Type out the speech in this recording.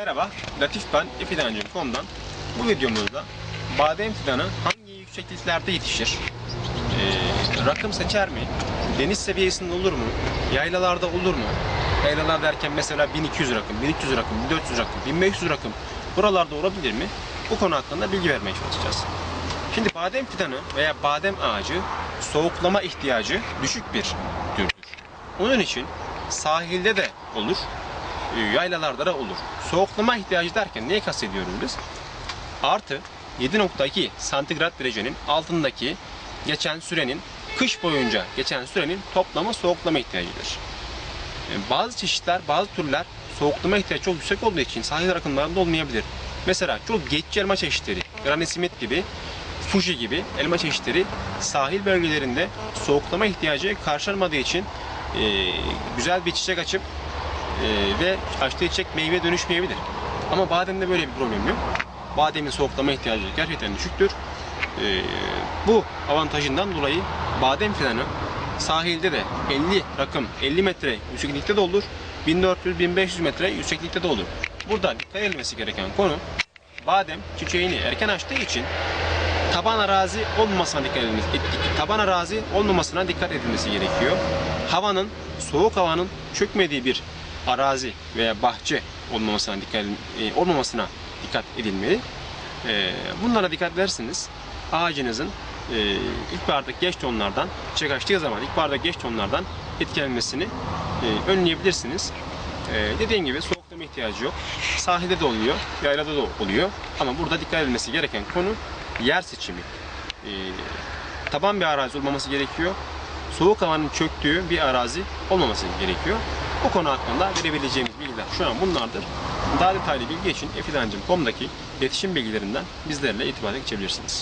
Merhaba, Latif ben, ifidancım.com'dan. Bu videomuzda badem fidanı hangi yüksekliklerde yetişir? Ee, rakım seçer mi? Deniz seviyesinde olur mu? Yaylalarda olur mu? Yaylalar derken mesela 1200 rakım, 1300 rakım, 1400 rakım, 1500 rakım buralarda olabilir mi? Bu konu hakkında bilgi vermeye çalışacağız. Şimdi badem fidanı veya badem ağacı soğuklama ihtiyacı düşük bir türdür. Onun için sahilde de olur, yaylalarda da olur. Soğuklama ihtiyacı derken neyi kastediyoruz biz? Artı 7.2 santigrat derecenin altındaki geçen sürenin kış boyunca geçen sürenin toplamı soğuklama ihtiyacıdır. E, Bazı çeşitler, bazı türler soğuklama ihtiyacı çok yüksek olduğu için sahil rakımlarında olmayabilir. Mesela çok geçici elma çeşitleri, Granny Smith gibi, Fuji gibi elma çeşitleri sahil bölgelerinde soğuklama ihtiyacı karşılanmadığı için e, güzel bir çiçek açıp e, ve açtığı çiçek meyve dönüşmeyebilir. Ama bademde böyle bir problem yok. Bademin soğuklama ihtiyacı gerçekten düşüktür. E, bu avantajından dolayı badem fidanı sahilde de 50 rakım 50 metre yükseklikte de olur. 1400-1500 metre yükseklikte de olur. Burada dikkat edilmesi gereken konu badem çiçeğini erken açtığı için taban arazi olmamasına dikkat edilmesi, et- taban arazi olmamasına dikkat edilmesi gerekiyor. Havanın, soğuk havanın çökmediği bir arazi veya bahçe olmamasına dikkat e, olmamasına dikkat edilmeli. E, Bunlara dikkat ederseniz ağacınızın e, ilkbahardaki geç tonlardan, çiçek açtığı zaman ilkbahardaki geç tonlardan etkilenmesini e, önleyebilirsiniz. Dediğim gibi soğuklama ihtiyacı yok. Sahilde de oluyor, yaylada da oluyor. Ama burada dikkat edilmesi gereken konu yer seçimi. Taban bir arazi olmaması gerekiyor. Soğuk havanın çöktüğü bir arazi olmaması gerekiyor. Bu konu hakkında verebileceğimiz bilgiler şu an bunlardır. Daha detaylı bilgi için efidancım.com'daki iletişim bilgilerinden bizlerle irtibata geçebilirsiniz.